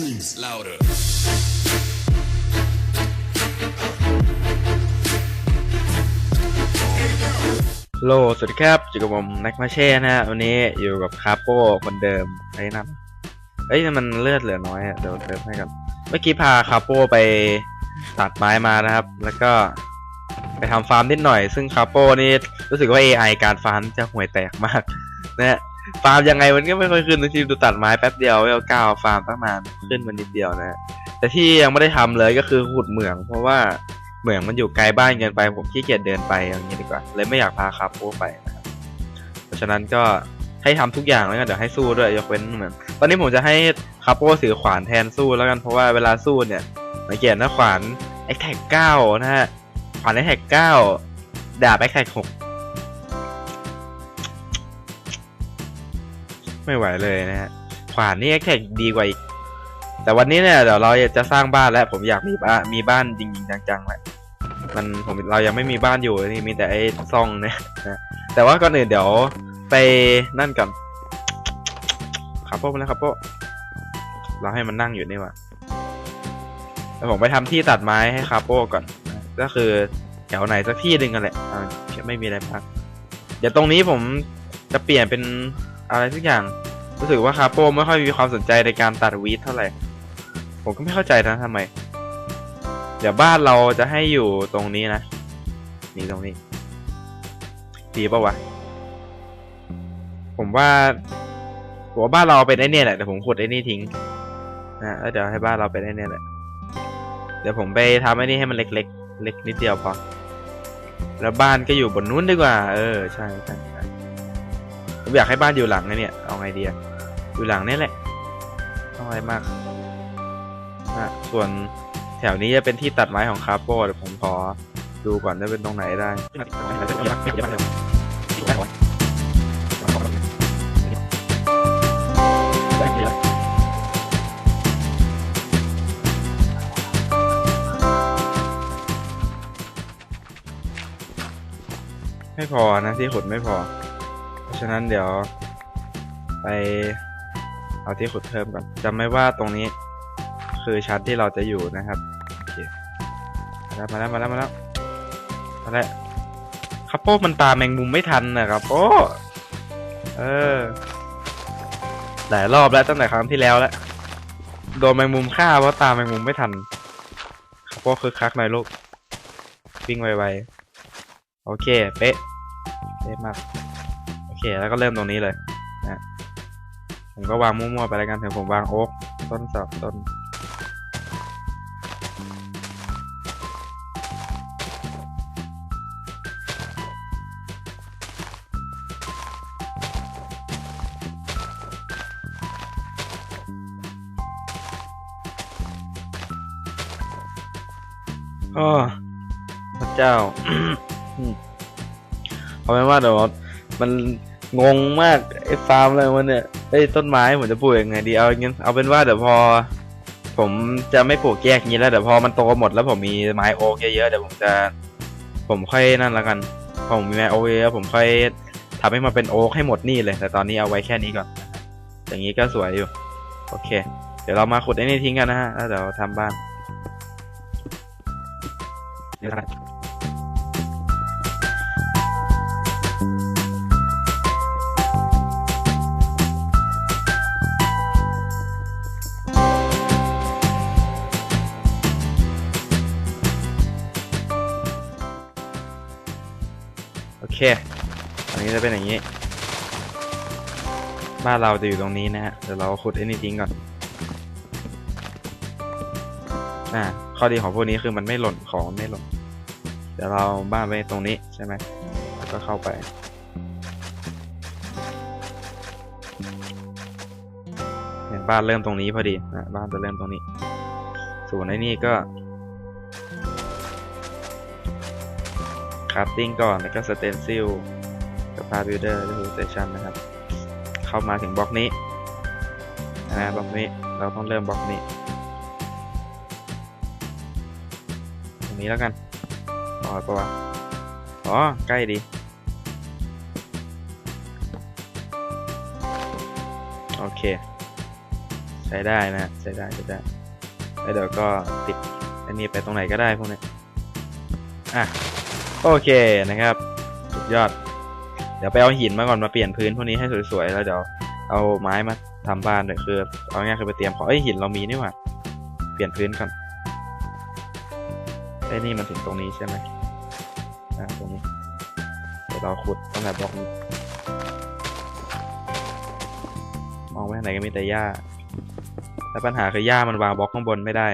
sings louder. โลสวัสดีครับอยู่กับผมแน็กมาเช่นะฮะวันนี้อยู่กับคาโป้คนเดิมไอ้นั่นเอ้ยมันเลือดเหลือน้อยอะเดี๋ยวเติมให้กันเมื่อกี้พาคาโป้ไปตัดไม้มานะครับ แล้วก็ไปทำฟาร์มนิดหน่อย ซึ่งคาโป้นี่รู้สึกว่า AI การฟาร์มจะห่วยแตกมากนะฮะ ฟาร์มยังไงมันก็ไม่ค่อยขึ้นนะทีดูตัดไม้แป๊บเดียวเวลเก้าวฟาร์มตั้งนานขึ้นมานิดเดียวนะแต่ที่ยังไม่ได้ทำเลยก็คือขุดเหมือง เพราะว่าเหมืองมันอยู่ไกลบ้านเกินไปผมขี้เกียจเดินไปอย่างนี้ดีกว่าเลยไม่อยากพาคาโปไปนะครับเพราะฉะนั้นก็ให้ทำทุกอย่างแล้วกันเดี๋ยวให้สู้ด้วยยกเว้นเหมือนตอนนี้ผมจะให้คาโป้ถือขวานแทนสู้แล้วกันเพราะว่าเวลาสู้เนี่ยสังเกตนะขวานแอแท็กเก้านะฮะขวานแอแท็กเก้าดาบแอแท็กหก ไม่ไหวเลยนะฮะขวานนี่แอคแท็กดีกว่าอีก แต่วันนี้เนี่ยเดี๋ยวเราจะสร้างบ้านแล้ว ผมอยากมีบ้านมีบ้านจริงๆจังๆแหละมันผมเรายังไม่มีบ้านอยู่นี่มีแต่ไอ้ซ่องเนี่ยนะแต่ว่าก่อนอื่นเดี๋ยวไปนั่นก่อนครับโป้มาแล้วครับโป้เราให้มันนั่งอยู่นี่ว่ะแล้วผมไปทำที่ตัดไม้ให้คาโป้ก่อน ก็คือแถวไหนสักที่หนึ่งกันแหละอ่าไม่มีอะไรพักเดี๋ยวตรงนี้ผมจะเปลี่ยนเป็น อะไรสักอย่าง รู้สึกว่าคาโป้ไม่ค่อยมีความสนใจในการตัดวีดเท่าไหร่ ผมก็ไม่เข้าใจนะทำไม เดี๋ยวบ้านเราจะให้อยู่ตรงนี้นะ นี่ตรงนี้ ดีปะวะ ผมว่าผมว่าบ้านเราเป็นไอ้เนี่ยแหละแต่ผมขุดไอ้นี่ทิ้งนะแล้วเดี๋ยวให้บ้านเราเป็นไอ้เนี่ยแหละ เดี๋ยวผมไปทำไอ้นี่ให้มันเล็กๆ เล็กนิดเดียวพอ แล้วบ้านก็อยู่บนนู้นดีกว่า เออ ใช่ใช่ใช่ อยากให้บ้านอยู่หลังนะเนี่ยเอาไงดีอะอยู่หลังนี่แหละต้องอะไรมากนะส่วนแถวนี้จะเป็นที่ตัดไม้ของคาโปเดี๋ยวผมขอดูก่อนว่าเป็นตรงไหนได้ไม่พอนะที่ขุดไม่พอ ฉะนั้นเดี๋ยว ไปเอาที่ขุดเพิ่มก่อนจำไม่ว่าตรงนี้ คือชั้นที่เราจะอยู่นะครับโอเคมาแล้วมาแล้วมาแล้วมาแล้วครับโป้มันตามแมงมุมไม่ทันนะครับโอ้เออหลายรอบแล้วตั้งแต่ครั้งที่แล้วแล้วโดนแมงมุมฆ่าเพราะตามแมงมุมไม่ทันครับโป้คือคักหน่อยลูกวิ่งไวๆโอเค เป๊ะเป๊ะมาก เค แล้วก็เริ่มตรงนี้เลยนะผมก็วางมั่วๆไปแล้วกันถึงผมวางโอ๊กต้นสองต้นโอ้พระเจ้าเอาเป็นว่าเดี๋ยวมัน งงมากไอ้ฟาร์มอะไรวะเนี่ยไอ้ต้นไม้ผมจะปลูกยังไงดีเอางั้นเอาเป็นว่าเดี๋ยวพอ ผมจะไม่ปลูกแยกอย่างนี้แล้วเดี๋ยวพอมันโตหมดแล้วผมมีไม้โอ๊กเยอะๆเดี๋ยวผมจะผมค่อยนั่นละกันพอผมมีไม้โอ๊กเยอะผมค่อยทำให้มันเป็นโอ๊กให้หมดนี่เลย แต่ตอนนี้เอาไว้แค่นี้ก่อน อย่างนี้ก็สวยอยู่ โอเค เดี๋ยวเรามาขุดไอ้นี่ทิ้งกันนะฮะแล้วเดี๋ยวทำบ้านนี่แล้ว เคอันนี้จะเป็นอย่างนี้ บ้านเราจะอยู่ตรงนี้นะฮะ เดี๋ยวเราขุดไอ้นี่ทิ้งก่อน อ่า ข้อดีของพวกนี้คือมันไม่หล่น ของไม่หล่น เดี๋ยวเราบ้านไว้ตรงนี้ใช่ไหมแล้วก็เข้าไปเนี่ยบ้านเริ่มตรงนี้พอดีนะบ้านจะเริ่มตรงนี้ ส่วนไอ้นี่ก็ คราฟติ้งก่อนแล้วก็สเตนซิลกับพาบิลเดอร์หรือสเตชันนะครับ เข้ามาถึงบล็อกนี้นะบล็อกนี้เราต้องเริ่มบล็อกนี้ ตรงนี้แล้วกันพอปะวะอ๋อ ใกล้ดีโอเค ใช้ได้นะใช้ได้ใช้ได้แล้วเดี๋ยวก็ติดอันนี้ไปตรงไหนก็ได้พวกเนี้ยอะ โอเคนะครับ สุดยอด เดี๋ยวไปเอาหินมาก่อนมาเปลี่ยนพื้นพวกนี้ให้สวยๆแล้วเดี๋ยวเอาไม้มาทำบ้านเลยคือเอาง่ายคือไปเตรียมของเอ้ยหินเรามีนี่หว่าเปลี่ยนพื้นก่อนไอ้นี่มันถึงตรงนี้ใช่ไหมอ่าตรงนี้เดี๋ยวเราขุดตั้งแต่บล็อกนี้มองไปทางไหนก็มีแต่หญ้าแต่ปัญหาคือหญ้ามันวางบล็อกข้างบนไม่ได้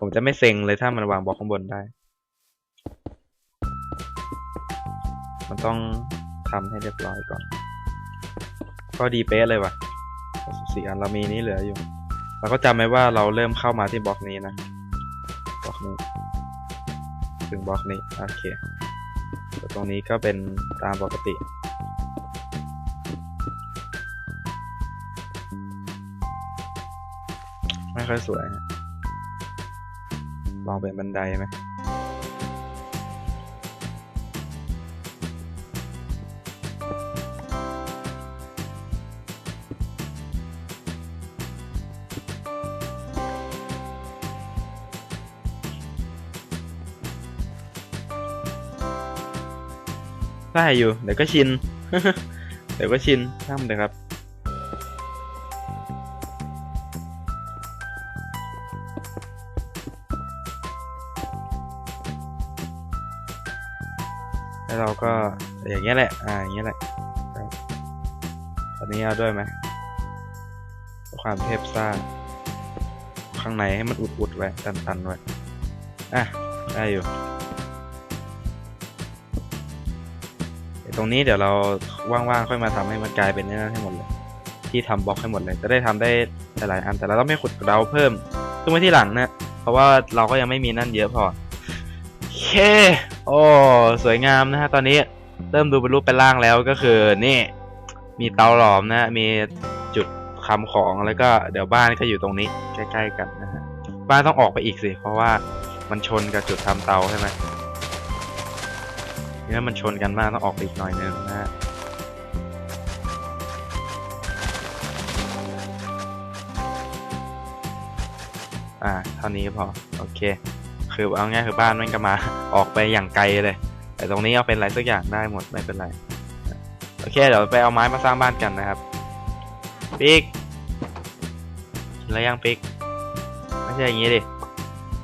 ผมจะไม่เซ็งเลยถ้ามันวางบล็อกข้างบนได้ มันต้องทำให้เรียบร้อยก่อน ก็ดีเป๊ะเลยว่ะสี่อันเรามีนี้เหลืออยู่ เราก็จำไว้ว่าเราเริ่มเข้ามาที่บล็อกนี้นะบล็อกนี้ ถึงบล็อกนี้โอเคแต่ตรงนี้ก็เป็นตามปกติไม่ค่อยสวยฮะลองเป็นบันไดไหม ได้อยู่เดี๋ยวก็ชิน เดี๋ยวก็ชินช่างมันเถอะครับแล้วเราก็อย่างเงี้ยแหละ อ่า อย่างเงี้ยแหละครับตอนนี้เอาด้วยไหม ความเทพซ่า ข้างในให้มันอุดๆไว้ ตันๆไว้ อะ ได้อยู่ ตรงนี้เดี๋ยวเราว่างๆค่อยมาทำให้มันกลายเป็นนี่นั่นให้หมดเลย ที่ทำบล็อกให้หมดเลย จะได้ทำได้หลายๆอันแต่เราต้องไม่ขุดเราเพิ่มขึ้นมาที่หลังนะเพราะว่าเราก็ยังไม่มีนั่นเยอะพอโอเคโอ้สวยงามนะฮะตอนนี้เริ่มดูเป็นรูปเป็นร่างแล้วก็คือนี่มีเตาหลอมนะมีจุดคำของแล้วก็เดี๋ยวบ้านก็อยู่ตรงนี้ใกล้ๆกันนะฮะบ้านต้องออกไปอีกสิเพราะว่ามันชนกับจุดทำเตาใช่ไหม นี่มันชนกันมากต้องออกไปอีกหน่อยนึงนะฮะอ่าเท่านี้พอโอเค คือเอาง่ายคือบ้านมันก็มา ออกไปอย่างไกลเลย แต่ตรงนี้เอาเป็นอะไรสักอย่างได้หมดไม่เป็นไรโอเคเดี๋ยวไปเอาไม้มาสร้างบ้านกันนะครับปิ๊กกินแล้วยังปิ๊กไม่ใช่อย่างนี้ดิ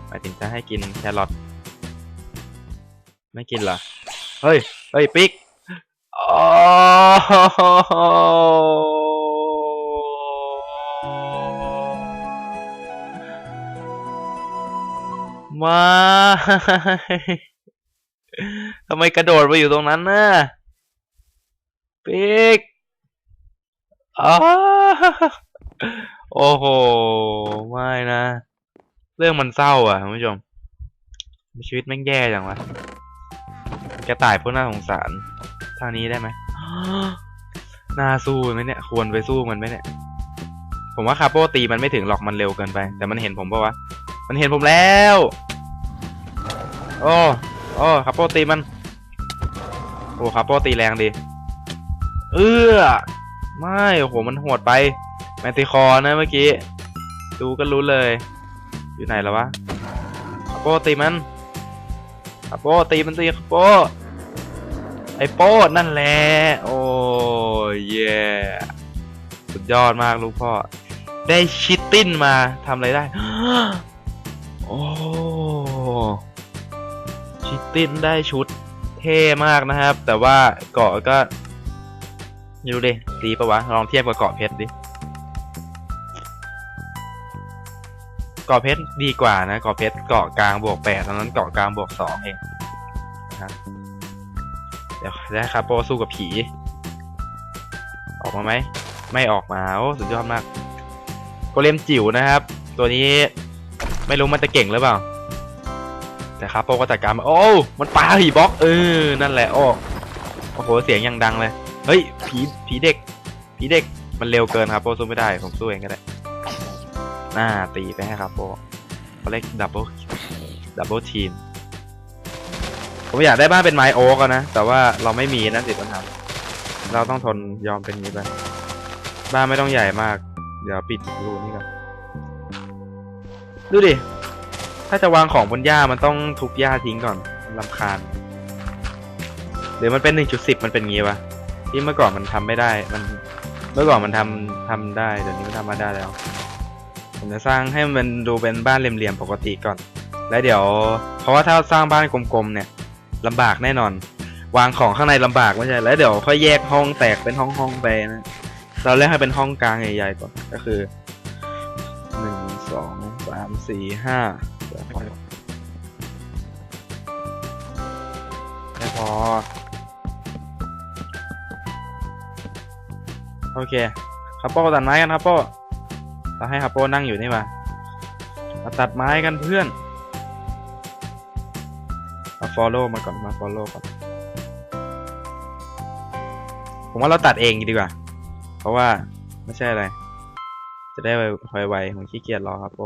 หมายถึงจะให้กินแครอทไม่กินเหรอ เฮ้ย เฮ้ย ปิ๊กโอ้ไม่ทำไมกระโดดไปอยู่ตรงนั้นน่ะปิกอ้าโอ้โห ไม่นะ เรื่องมันเศร้าอะคุณผู้ชม ชีวิตแม่งแย่จังวะ กระต่ายพวกน่าสงสาร ทางนี้ได้ไหมน่าสู้ไหมเนี่ย ควรไปสู้มันไหมเนี่ย ผมว่าคาโปตีมันไม่ถึงหรอกมันเร็วเกินไป แต่มันเห็นผมปะวะ มันเห็นผมแล้ว โอ้โอ้คาโปตีมัน โอ้คาโปตีแรงดี เอื้อ ไม่ โอ้โห มันโหดไป แมนติคอนะเมื่อกี้ ดูก็รู้เลย อยู่ไหนแล้ววะคาโปตีมัน คาโป้ตีมันตีคาโป้ไอโป้นั่นแหละโอ้ยเย่สุดยอดมากลูกพ่อ ได้ชิตติ้นมาทำอะไรได้ โอ้ชิตติ้นได้ชุดเท่มากนะครับ แต่ว่าเกาะก็ไม่รู้ดิตีปะวะ ลองเทียบกับเกาะเพชรดิ กาะเพชรดีกว่านะเกาะเพชรเกาะกลางบวกแปดตอนนั้นเกาะกลางบวกสองเองนะเดี๋ยวได้คาโปสู้กับผี ออกมาไหม ไม่ออกมา โอ้สุดยอดมากโกเลมจิ๋วนะครับ ตัวนี้ไม่รู้มันจะเก่งหรือเปล่า แต่คาโปก็จัดการมาโอ้มันปาผีบล็อกเออนั่นแหละโอ้โอ้โหเสียงยังดังเลย เฮ้ยผีผีเด็ก ผีเด็กมันเร็วเกินครับโปสู้ไม่ได้ผมสู้เองก็ได้ หน้าตีไปให้ครับโปเขาเรียกดับเบิลดับเบิลทีมผมอยากได้บ้านเป็นไม้โอ๊กนะ แต่ว่าเราไม่มีนะสิปัญหาเราต้องทนยอมเป็นอย่างนี้ไปบ้านไม่ต้องใหญ่มาก เดี๋ยวปิดรูนี่ก่อนดูดิ ถ้าจะวางของบนหญ้ามันต้องทุบหญ้าทิ้งก่อนลำคาญหรือมันเป็นหนึ่งจุดสิบมันเป็นงี้วะที่เมื่อก่อนมันทำไม่ได้ มันเมื่อก่อนมันทำทำได้เดี๋ยวนี้มันทำมาได้แล้ว ผมจะสร้างให้มันดูเป็นบ้านเหลี่ยมๆปกติก่อน แล้วเดี๋ยว เพราะว่าถ้าสร้างบ้านกลมๆเนี่ยลำบากแน่นอน วางของข้างในลำบากไม่ใช่ แล้วเดี๋ยวค่อยแยกห้องแตกเป็นห้องห้องๆไปนะ เราเลือกให้เป็นห้องกลางใหญ่ๆก่อน ก็คือหนึ่งสองสามสี่ห้าเดี๋ยวพอไม่พอ โอเคคัปโป้ตัดไม้กันครับโป้ เราให้คัปโป้นั่งอยู่นี่มามาตัดไม้กันเพื่อน มา follow มาก่อนมา follow ก่อน ผมว่าเราตัดเองดีกว่า เพราะว่าไม่ใช่อะไร จะได้ไวๆผมขี้เกียจรอครับโป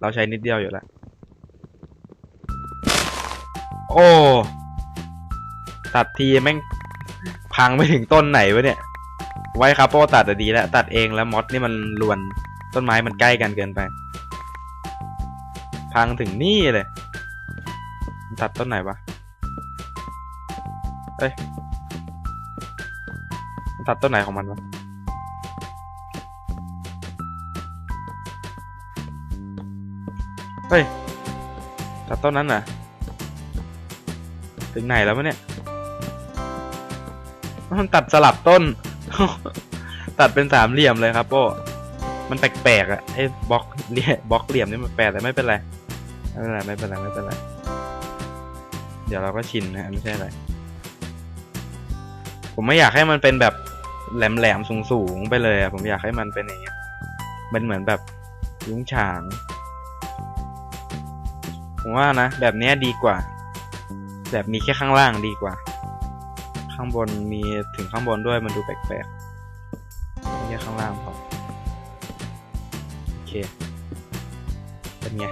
เราใช้นิดเดียวอยู่แล้ว โอ้ ตัดทีแม่งพังไปถึงต้นไหนวะเนี่ย ไว้ครับโป้ตัดอะดีแล้ว ตัดเองแล้วมอสนี่มันลวน ต้นไม้มันใกล้กันเกินไป พังถึงนี่เลย ตัดต้นไหนวะเอ้ยตัดต้นไหนของมันวะเฮ้ย ตัดต้นนั้นน่ะ ถึงไหนแล้ววะเนี่ย มันตัดสลับต้น ตัดเป็นสามเหลี่ยมเลยครับโป้ มันแปลกๆอะไอ้บล็อกเนี่ยบล็อกเหลี่ยมนี่มันแปลกแต่ไม่เป็นไรไม่เป็นไรไม่เป็นไรไม่เป็นไรเดี๋ยวเราก็ชินนะไม่ใช่อะไรผมไม่อยากให้มันเป็นแบบแหลมๆสูงๆไปเลยอะผมอยากให้มันเป็นอย่างเงี้ยมันเหมือนแบบยุ้งฉาง ผมว่านะ แบบเนี้ยดีกว่า แบบมีแค่ข้างล่างดีกว่า ข้างบนมีถึงข้างบนด้วยมันดูแปลกๆไม่ข้างล่างพอ เคเป็นไง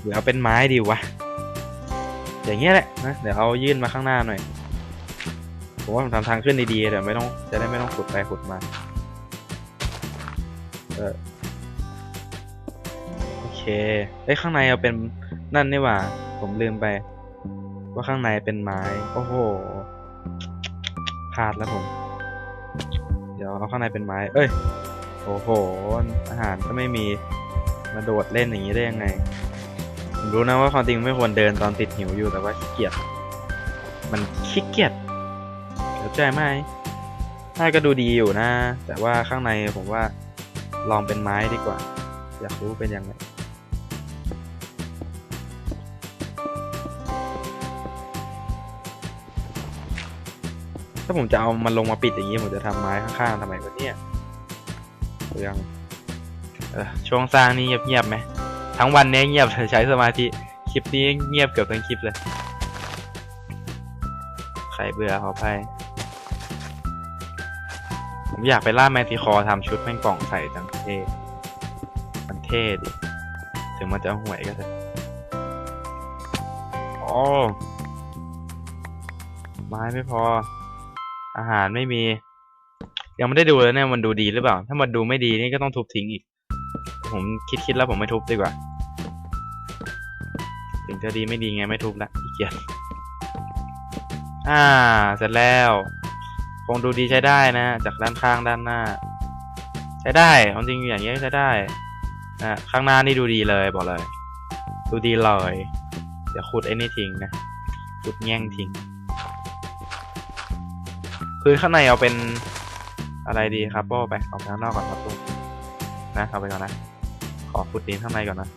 หรือเอาเป็นไม้ดีวะ อย่างเงี้ยแหละนะ เดี๋ยวเอายื่นมาข้างหน้าหน่อย ผมว่าผมทำทางขึ้นดีๆเดี๋ยวไม่ต้องจะได้ไม่ต้องขุดไปขุดมา เออโอเคเอ้ข้างในเอาเป็นนั่นนี่หว่า ผมลืมไป ว่าข้างในเป็นไม้ โอ้โหพลาดแล้วผม เดี๋ยวเอาข้างในเป็นไม้ เอ้ย โอ้โห อาหารก็ไม่มี มาโดดเล่นอย่างนี้ได้ยังไง ผมรู้นะว่าความจริงไม่ควรเดินตอนติดหิวอยู่แต่ว่าขี้เกียจ มันขี้เกียจเข้าใจไหมน่าก็ดูดีอยู่นะ แต่ว่าข้างในผมว่าลองเป็นไม้ดีกว่า อยากรู้เป็นยังไง ถ้าผมจะเอามันลงมาปิดอย่างนี้ผมจะทำไม้ข้างๆทำไมวะเนี่ยเรื่องช่วงสร้างนี่เงียบๆไหมทั้งวันเนี้ยเงียบใช้สมาธิคลิปนี้เงียบเกือบทั้งคลิปเลย ใครเบื่อขอไปผมอยากไปล่าแมนติคอทำชุดแม่งกล่องใส่จังเท่มันเท่ดิถึงมันจะห่วยก็เถอะอ๋อไม้ไม่พอ อาหารไม่มี ยังไม่ได้ดูเลยเนี่ยมันดูดีหรือเปล่า ถ้ามันดูไม่ดีนี่ก็ต้องทุบทิ้งอีก ผมคิดคิดแล้วผมไม่ทุบดีกว่าถึงจะดีไม่ดีไงไม่ทุบละขี้เกียจอ่าเสร็จแล้ว คงดูดีใช้ได้นะ จากด้านข้างด้านหน้า ใช้ได้ความจริงอย่างเงี้ใช้ได้นะข้างหน้านี่ดูดีเลยบอกเลย ดูดีเลย เดี๋ยวขุดไอ้นี่ทิ้งนะขุดแง่งทิ้ง พื้นข้างในเอาเป็นอะไรดีครับโป้ไปออกข้างนอกก่อนครับลุงนะเอาไปก่อนนะขอขุดดินข้างในก่อนนะ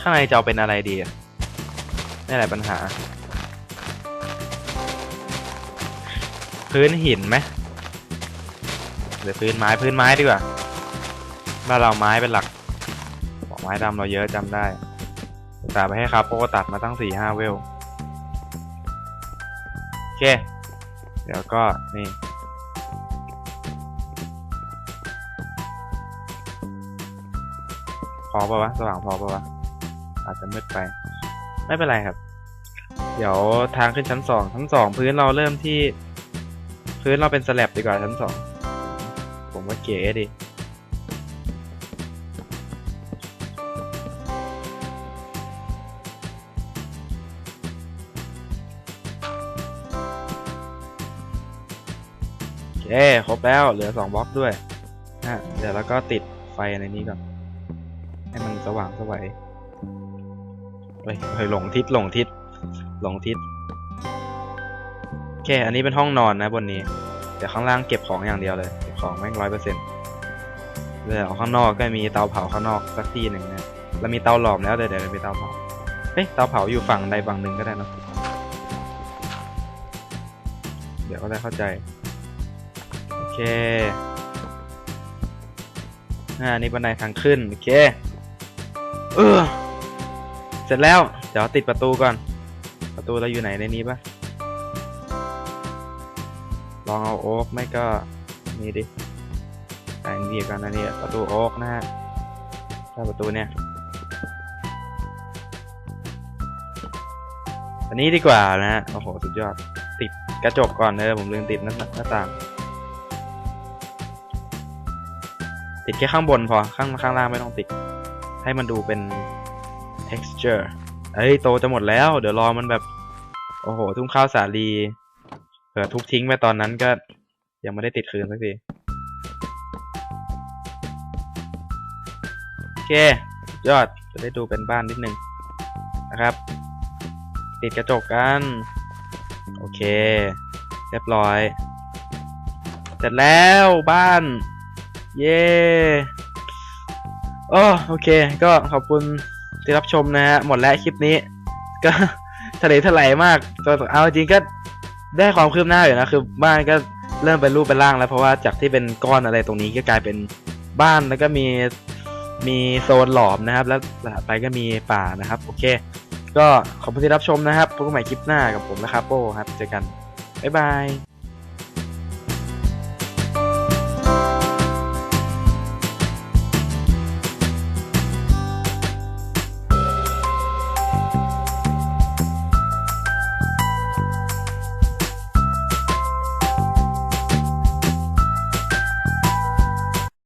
ข้างในจะเอาเป็นอะไรดีนี่แหละปัญหา พื้นหินไหมหรือพื้นไม้พื้นไม้ดีกว่าบ้านเราไม้เป็นหลักบอกไม้ดำเราเยอะจำได้ตาไปให้ครับโปตัดมาตั้งสี่ห้าเวล เค เดี๋ยวก็นี่พอปะวะสว่างพอปะวะอาจจะมืดไป ไม่เป็นไรครับ เดี๋ยวทางขึ้นชั้นสองชั้นสองพื้นเราเริ่มที่ พื้นเราเป็นสแลบดีกว่าชั้นสองผมว่าเก๋ดิ โอเครบแล้วเหลือสองบล็อกด้วยนะเดี๋ยวเราก็ติดไฟในนี้ก่อนให้มันสว่างสวัยเฮ้ยเฮ้ยหลงทิศหลงทิศหลงทิศโอเคอันนี้เป็นห้องนอนนะบนนี้เดี๋ยวข้างล่างเก็บของอย่างเดียวเลยเก็บของแม่งร้อยเปอร์เซ็นต์เดี๋ยวข้างนอกก็มีเตาเผาข้างนอกสักที่หนึ่งนะเรามีเตาหลอมแล้วเดี๋ยวเดี๋ยวมีเตาเผาเฮ้ยเตาเผาอยู่ฝั่งใดฝั่งหนึ่งก็ได้นะเดี๋ยวก็ได้เข้าใจ อเคอ่านี่บันไดทางขึ้น โอเค เออ เสร็จแล้ว เดี๋ยวติดประตูก่อน ประตูเราอยู่ไหนในนี้ปะลองเอาโอ๊กไม่ก็นี่ดิแต่งดีกันนะเนี่ยประตูโอ๊กนะฮะถ้าประตูเนี่ยอันนี้ดีกว่านะฮะ โอ้โห สุดยอด ติดกระจกก่อนเนอะผมลืมติดหน้าต่าง ติดแค่ข้างบนพอข้างข้างล่างไม่ต้องติด ให้มันดูเป็น texture เอ้ยโตจะหมดแล้ว เดี๋ยวรอมันแบบ โอ้โห ทุ่งข้าวสาลีเผื่อทุบทิ้งไปตอนนั้นก็ยังไม่ได้ติดคืนสักทีโอเค ยอดจะได้ดูเป็นบ้านนิดนึงนะครับ ติดกระจกกัน โอเค เรียบร้อย เสร็จแล้วบ้าน เย้โอ้โอเค ก็ขอบคุณที่รับชมนะฮะ หมดแล้วคลิปนี้ ก็ทะเลทลายมากก็เอาจริงก็ได้ความคืบหน้าอยู่นะ คือบ้านก็เริ่มเป็นรูปเป็นร่างแล้ว เพราะว่าจากที่เป็นก้อนอะไรตรงนี้ก็กลายเป็นบ้านแล้วก็มีมีโซนหลอมนะครับ แล้วไปก็มีป่านะครับ โอเค ก็ขอบคุณที่รับชมนะครับพบกันใหม่คลิปหน้ากับผมนะครับโป้ครับเจอกันบ๊ายบาย